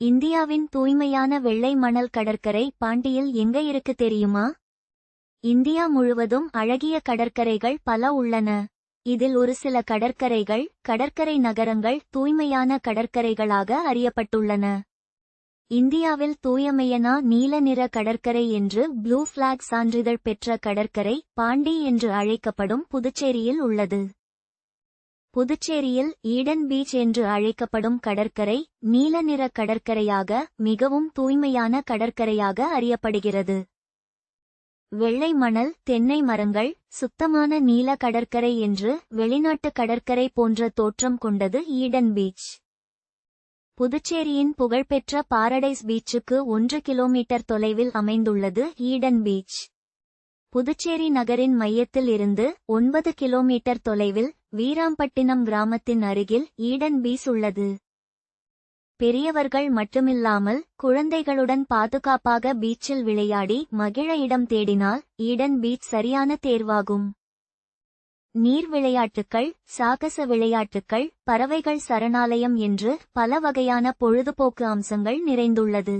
இந்தியாவின் தூய்மையான வெள்ளை மணல் கடற்கரை பாண்டியில் எங்க இருக்கு தெரியுமா? இந்தியா முழுவதும் அழகிய கடற்கரைகள் பல உள்ளன. இதில் ஒரு சில கடற்கரைகள் கடற்கரை நகரங்கள் தூய்மையான கடற்கரைகளாக அறியப்பட்டுள்ளன. இந்தியாவில் தூயமையனா நீல நிற கடற்கரை என்று ப்ளூ பிளாக் சான்றிதழ் பெற்ற கடற்கரை பாண்டி என்று அழைக்கப்படும் புதுச்சேரியில் உள்ளது. புதுச்சேரியில் ஈடன் பீச் என்று அழைக்கப்படும் கடற்கரை நீல நிற கடற்கரையாக மிகவும் தூய்மையான கடற்கரையாக அறியப்படுகிறது. வெள்ளை மணல் தென்னை மரங்கள் சுத்தமான நீல கடற்கரை என்று வெளிநாட்டு கடற்கரை போன்ற தோற்றம் கொண்டது ஈடன் பீச். புதுச்சேரியின் புகழ்பெற்ற பாரடைஸ் பீச்சுக்கு ஒன்று கிலோமீட்டர் தொலைவில் அமைந்துள்ளது ஈடன் பீச். புதுச்சேரி நகரின் மையத்தில் இருந்து ஒன்பது கிலோமீட்டர் தொலைவில் வீராம்பட்டினம் கிராமத்தின் அருகில் ஈடன் பீச் உள்ளது. பெரியவர்கள் மட்டுமில்லாமல் குழந்தைகளுடன் பாதுகாப்பாக பீச்சில் விளையாடி மகிழ இடம் தேடினால் ஈடன் பீச் சரியான தேர்வாகும். நீர் விளையாட்டுக்கள் சாகச விளையாட்டுக்கள் பறவைகள் சரணாலயம் என்று பல வகையான பொழுதுபோக்கு அம்சங்கள் நிறைந்துள்ளது.